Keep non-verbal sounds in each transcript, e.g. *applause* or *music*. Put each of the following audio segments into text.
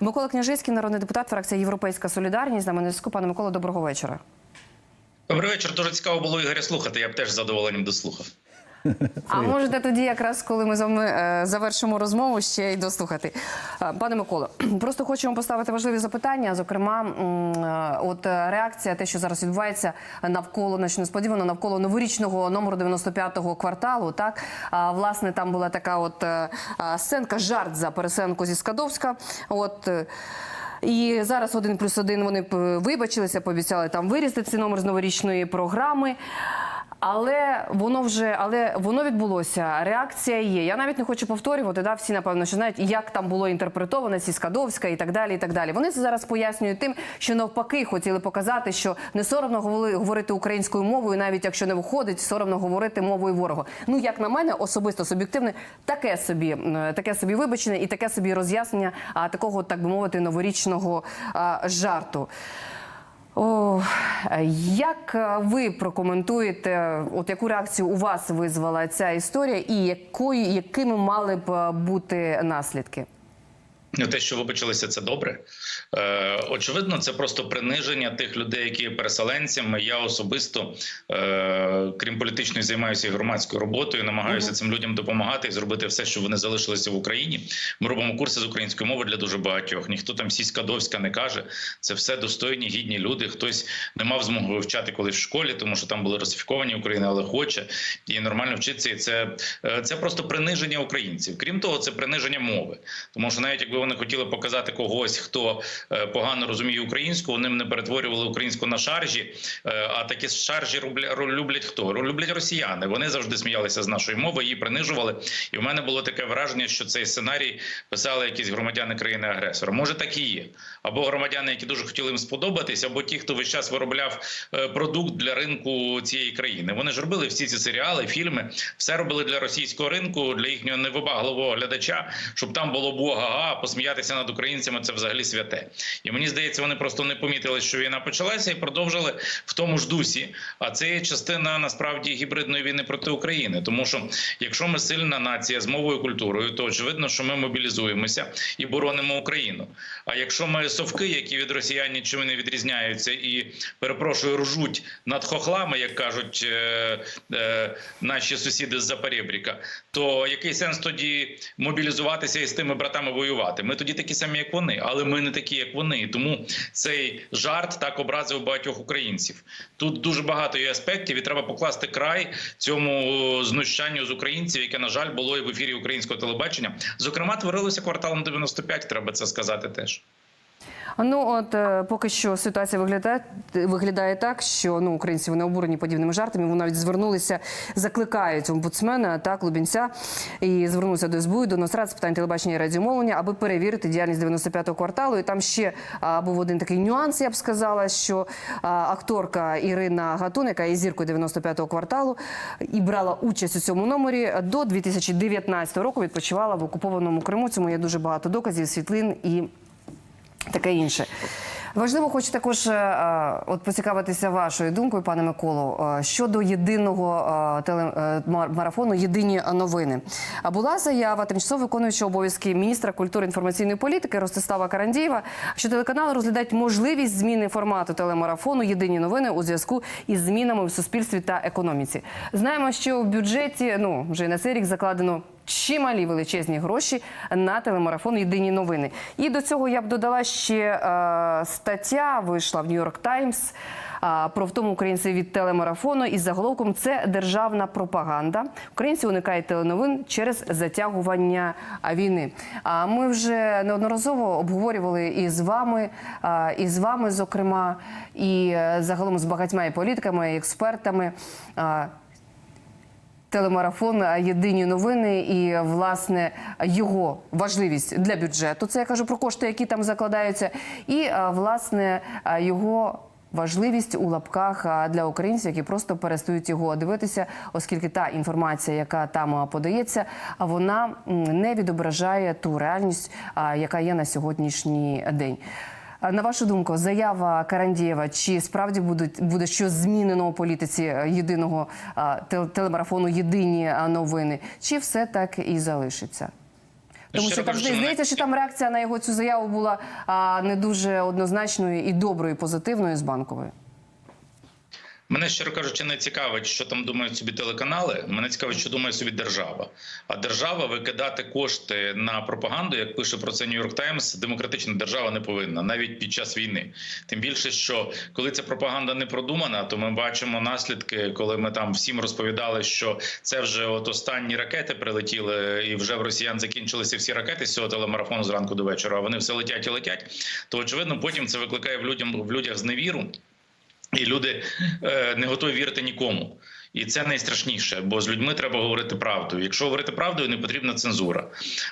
Микола Княжицький, народний депутат, фракція Європейська Солідарність. На зв'язку. Пане Микола, доброго вечора. Добрий вечір. Дуже цікаво було Ігоря слухати. Я б теж з задоволенням дослухав. А можете тоді, якраз коли ми з вами е, завершимо розмову, ще й дослухати. Е, Пане Миколо, *clears throat* просто хочемо поставити важливі запитання. Зокрема, е, от реакція, те, що зараз відбувається навколо значить, несподівано навколо новорічного номеру 95-го кварталу. Так а, власне там була така от сценка, жарт за пересенку зі Скадовська. От. І зараз один плюс один вони вибачилися, пообіцяли там вирізати цей номер з новорічної програми. Але воно вже але воно відбулося. Реакція є. Я навіть не хочу повторювати. Да, всі напевно, що знають, як там було інтерпретовано ці Скадовська і так далі. І так далі. Вони це зараз пояснюють тим, що навпаки хотіли показати, що не соромно говори- говорити українською мовою, навіть якщо не виходить, соромно говорити мовою ворога. Ну як на мене, особисто суб'єктивне, таке собі, таке собі вибачення і таке собі роз'яснення а, такого, так би мовити, новорічного а, жарту. О, як е, ви прокоментуєте, от яку реакцію у вас визвала ця історія, і якою, якими мали б е, бути наслідки? Те, що вибачилися, це добре. Е, очевидно, це просто приниження тих людей, які є переселенцями. Я особисто, е, крім політичної, займаюся і громадською роботою. Намагаюся цим людям допомагати і зробити все, щоб вони залишилися в Україні. Ми робимо курси з української мови для дуже багатьох. Ніхто там сіська довська не каже. Це все достойні, гідні люди. Хтось не мав змоги вивчати колись в школі, тому що там були русифіковані України, але хоче і нормально вчитися. І це, е, це просто приниження українців. Крім того, це приниження мови. Тому що навіть якби вони хотіли показати когось, хто е, погано розуміє українську, вони не перетворювали українську на шаржі. Е, А такі шаржі люблять хто? Люблять росіяни. Вони завжди сміялися з нашої мови, її принижували. І в мене було таке враження, що цей сценарій писали якісь громадяни країни-агресора. Може, так і є. Або громадяни, які дуже хотіли їм сподобатись, або ті, хто весь час виробляв е, продукт для ринку цієї країни. Вони ж робили всі ці серіали, фільми, все робили для російського ринку, для їхнього невибагливого глядача, щоб там було бога, посміятися над українцями це взагалі святе. І мені здається, вони просто не помітили, що війна почалася, і продовжили в тому ж дусі. А це є частина насправді гібридної війни проти України. Тому що якщо ми сильна нація з мовою і культурою, то очевидно, що ми мобілізуємося і боронимо Україну. А якщо ми совки, які від росіян нічим не відрізняються, і перепрошую, ржуть над хохлами, як кажуть е, е, наші сусіди з Запорєбріка, то який сенс тоді мобілізуватися і з тими братами воювати? Ми тоді такі самі, як вони, але ми не такі, як вони. Тому цей жарт так образив багатьох українців. Тут дуже багато є аспектів, і треба покласти край цьому знущанню з українців, яке на жаль було і в ефірі українського телебачення. Зокрема, творилося кварталом 95, Треба це сказати теж. Ну от е, поки що ситуація виглядає виглядає так, що ну українці вони обурені подібними жартами. Вони навіть звернулися, закликають омбудсмена та Клубінця і звернулися до СБУ, до Носрад з питань телебачення і радіомовлення, аби перевірити діяльність 95-го кварталу. І там ще а, був один такий нюанс. Я б сказала, що а, акторка Ірина Гатун, яка є зіркою 95-го кварталу, і брала участь у цьому номері до 2019 року. Відпочивала в окупованому Криму. Цьому є дуже багато доказів, світлин і таке інше. Важливо, хочу також е, е, от поцікавитися вашою думкою, пане Миколу, е, щодо єдиного телемарафону Єдині новини. А була заява тимчасово виконуючого обов'язки міністра культури інформаційної політики Ростислава Карандієва, що телеканали розглядають можливість зміни формату телемарафону Єдині новини у зв'язку із змінами в суспільстві та економіці. Знаємо, що в бюджеті ну вже на цей рік закладено чималі величезні гроші на телемарафон Єдині новини. І до цього я б додала ще е, стаття, вийшла в Нью-Йорк Таймс. е, Про втому українців від телемарафону із заголовком це державна пропаганда. Українці уникають теленовин через затягування війни. А ми вже неодноразово обговорювали і з вами, а, і з вами, зокрема, і е, загалом з багатьма і політиками, і експертами. а, Телемарафон Єдині новини і власне його важливість для бюджету. Це я кажу про кошти, які там закладаються, і власне його. Важливість у лапках для українців, які просто перестають його дивитися, оскільки та інформація, яка там подається, вона не відображає ту реальність, яка є на сьогоднішній день. А На вашу думку, заява Карандієва, чи справді будуть буде щось змінено у політиці е, єдиного а, телемарафону Єдині новини, чи все так і залишиться? Тому що так здається, що там реакція на його цю заяву була не дуже однозначною і доброю, і позитивною з банковою. Мене щиро кажучи, не цікавить, що там думають собі телеканали. Мене цікавить, що думає собі держава. А держава викидати кошти на пропаганду, як пише про це Нью-Йорк Таймс, демократична держава не повинна навіть під час війни. Тим більше, що коли ця пропаганда не продумана, то ми бачимо наслідки, коли ми там всім розповідали, що це вже от останні ракети прилетіли, і вже в росіян закінчилися всі ракети з цього телемарафону зранку до вечора. А вони все летять і летять. То очевидно, потім це викликає в людям в людях зневіру. І люди е, не готові вірити нікому. І це найстрашніше, бо з людьми треба говорити правду. Якщо говорити правдою, не потрібна цензура.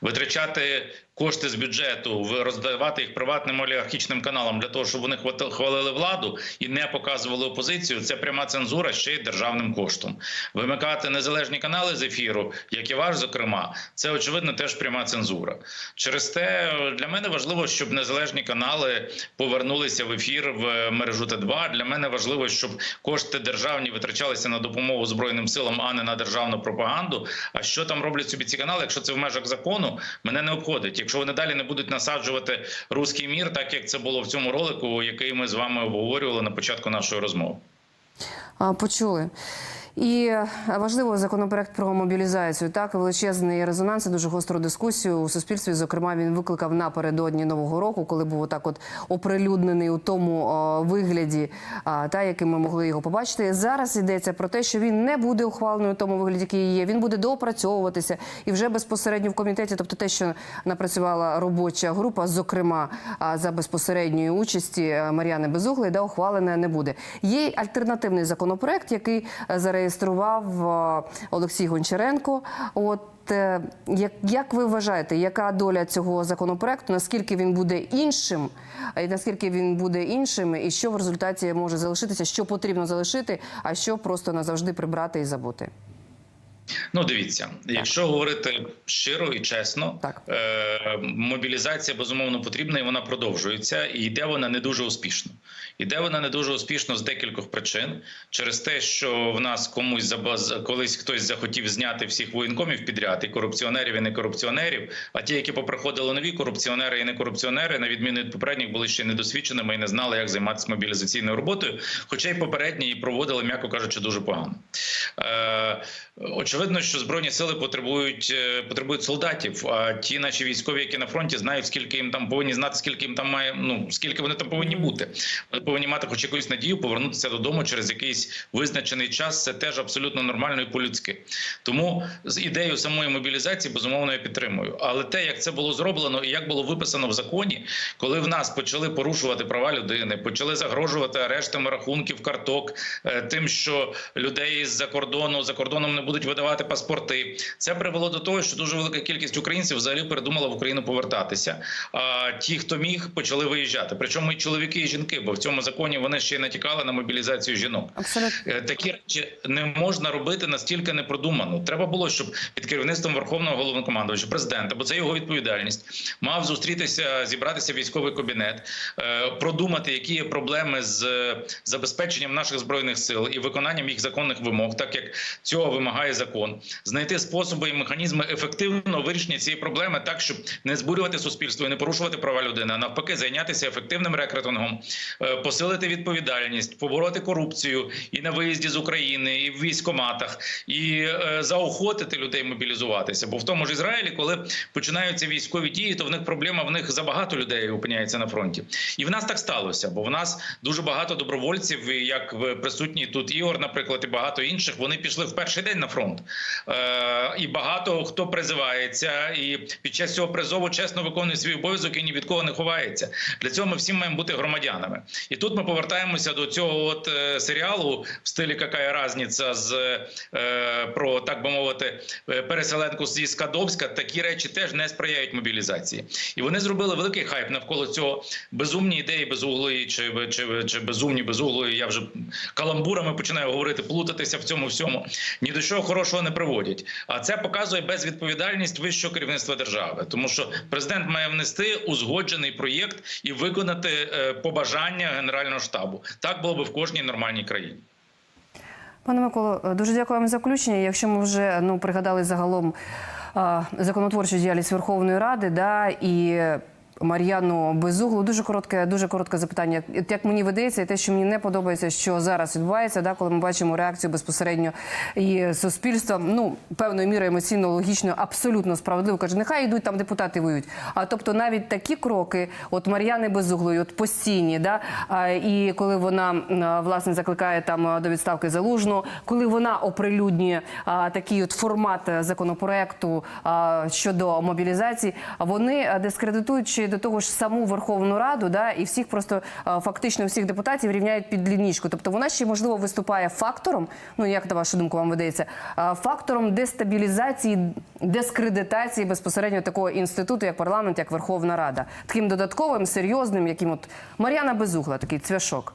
Витрачати кошти з бюджету, роздавати їх приватним олігархічним каналам для того, щоб вони хвалили владу і не показували опозицію. Це пряма цензура ще й державним коштом. Вимикати незалежні канали з ефіру, як і ваш, зокрема, це очевидно теж пряма цензура. Через те для мене важливо, щоб незалежні канали повернулися в ефір в мережу Т2. Для мене важливо, щоб кошти державні витрачалися на допомогу збройним силам, а не на державну пропаганду. А що там роблять собі ці канали? Якщо це в межах закону, мене не обходить. Якщо вони далі не будуть насаджувати руський мір, так як це було в цьому ролику, який ми з вами обговорювали на початку нашої розмови. Почули. І важливо законопроект про мобілізацію. Так, величезний резонанс, дуже гостру дискусію у суспільстві. Зокрема, він викликав напередодні нового року, коли був отак от оприлюднений у тому о, вигляді, а, та яким ми могли його побачити. Зараз йдеться про те, що він не буде ухвалений у тому вигляді, який є. Він буде доопрацьовуватися і вже безпосередньо в комітеті, тобто те, що напрацювала робоча група, зокрема за безпосередньої участі е, Мар'яни Безуглої, да, ухвалене не буде. Є альтернативний законопроект, який е, зареєстрував е, Олексій Гончаренко. От е, як, як ви вважаєте, яка доля цього законопроекту? Наскільки він буде іншим, і наскільки він буде іншим, і що в результаті може залишитися, що потрібно залишити, а що просто назавжди прибрати і забути? Ну, дивіться, якщо говорити щиро і чесно, Так. е, мобілізація безумовно потрібна і вона продовжується. І йде вона не дуже успішно. Іде вона не дуже успішно з декількох причин через те, що в нас комусь забаз... колись хтось захотів зняти всіх воєнкомів підряд, і корупціонерів, і не корупціонерів. А ті, які поприходили нові корупціонери і не корупціонери, на відміну від попередніх, були ще недосвідченими і не знали, як займатися мобілізаційною роботою. Хоча й попередні її проводили, м'яко кажучи, дуже погано. Е, Очевидно, що збройні сили потребують е, потребують солдатів. А ті наші військові, які на фронті, знають, скільки їм там повинні знати, скільки їм там має. Ну скільки вони там повинні бути. Вони повинні мати хоч якусь надію повернутися додому через якийсь визначений час. Це теж абсолютно нормально і по-людськи. Тому з ідеєю самої мобілізації безумовно я підтримую. Але те, як це було зроблено і як було виписано в законі, коли в нас почали порушувати права людини, почали загрожувати арештами рахунків, карток, е, тим, що людей з-за кордону за кордоном не будуть видавати паспорти. Це привело до того, що дуже велика кількість українців взагалі передумала в Україну повертатися. А ті, хто міг, почали виїжджати. Причому і чоловіки, і жінки, бо в цьому законі вони ще й натякали на мобілізацію жінок. Абсолютно. Е, Такі речі не можна робити настільки непродумано. Треба було, щоб під керівництвом верховного головнокомандувача, президента, бо це його відповідальність, мав зустрітися, зібратися військовий кабінет, е, продумати, які є проблеми з е, забезпеченням наших збройних сил і виконанням їх законних вимог, так як цього вимагає закон, знайти способи і механізми ефективного вирішення цієї проблеми, так щоб не збурювати суспільство і не порушувати права людини, а навпаки, зайнятися ефективним рекрутингом, е, посилити відповідальність, побороти корупцію і на виїзді з України, і в військоматах, і е, заохотити людей мобілізуватися. Бо в тому ж Ізраїлі, коли починаються військові дії, то в них проблема в них забагато людей опиняється на фронті. І в нас так сталося, бо в нас дуже багато добровольців, як присутній тут Ігор, наприклад, і багато інших, вони пішли в перший день на фронт. Е, і багато хто призивається, і під час цього призову чесно виконує свій обов'язок і ні від кого не ховається. Для цього ми всі маємо бути громадянами. І тут ми повертаємося до цього от е, серіалу в стилі «Какая разниця» з е, про так би мовити е, переселенку зі Скадовська. Такі речі теж не сприяють мобілізації, і вони зробили великий хайп навколо цього безумні ідеї безуглої чи, чи, чи безумні безуглої. Я вже каламбурами починаю говорити, плутатися в цьому всьому. Ні до чого хорошого не приводять. А це показує безвідповідальність вищого керівництва держави, тому що президент має внести узгоджений проєкт і виконати е, побажання генерального штабу. Так було би в кожній нормальній країні. Пане Миколо, дуже дякую вам за включення. Якщо ми вже ну пригадали загалом законотворчу діяльність Верховної Ради, да, і Мар'яну Безуглу. Дуже коротке, дуже коротке запитання. Як мені видається, і те, що мені не подобається, що зараз відбувається, да, коли ми бачимо реакцію безпосередньо і суспільства, ну певною мірою емоційно, логічно, абсолютно справедливо каже, нехай йдуть там депутати воюють. А тобто навіть такі кроки, от Мар'яни Безуглої, от постійні, да, і коли вона власне закликає там до відставки залужну, коли вона оприлюднює такий от формат е, законопроекту щодо мобілізації, вони а, дискредитують й до того ж саму Верховну Раду, да, і всіх просто фактично всіх депутатів рівняють під лінічку. Тобто вона ще можливо виступає фактором. Ну як на вашу думку вам видається, фактором дестабілізації, дискредитації безпосередньо такого інституту, як парламент, як Верховна Рада, таким додатковим, серйозним, яким от Мар'яна Безугла, такий цвяшок.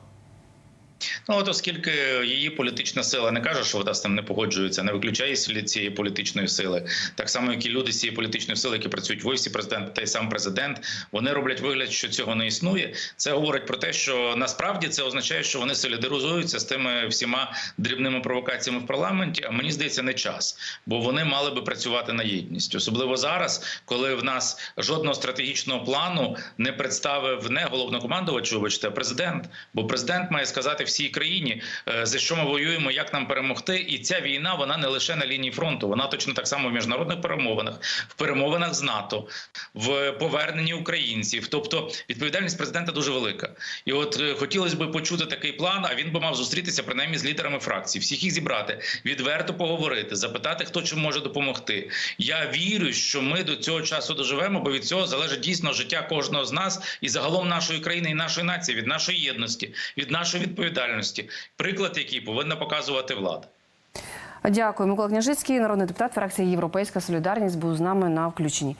Ну от оскільки її політична сила не каже, що вона з тим не погоджується, не виключає з цієї політичної сили. Так само, як і люди з цієї політичної сили, які працюють в офісі президента, та й сам президент, вони роблять вигляд, що цього не існує. Це говорить про те, що насправді це означає, що вони солідаризуються з тими всіма дрібними провокаціями в парламенті. А мені здається, не час, бо вони мали би працювати на єдність, особливо зараз, коли в нас жодного стратегічного плану не представив не головнокомандувач, вибачте, а президент. Бо президент має сказати всій країні, е, за що ми воюємо, як нам перемогти. І ця війна вона не лише на лінії фронту, вона точно так само в міжнародних перемовинах, в перемовинах з НАТО, в поверненні українців. Тобто відповідальність президента дуже велика. І от е, хотілося б почути такий план. А він би мав зустрітися принаймні з лідерами фракцій, всіх їх зібрати, відверто поговорити, запитати, хто чим може допомогти. Я вірю, що ми до цього часу доживемо, бо від цього залежить дійсно життя кожного з нас і загалом нашої країни і нашої нації, від нашої єдності, від нашої відповідальності. Приклад, який повинна показувати влада. Дякую, Микола Княжицький, народний депутат, фракції Європейська Солідарність, був з нами на включенні.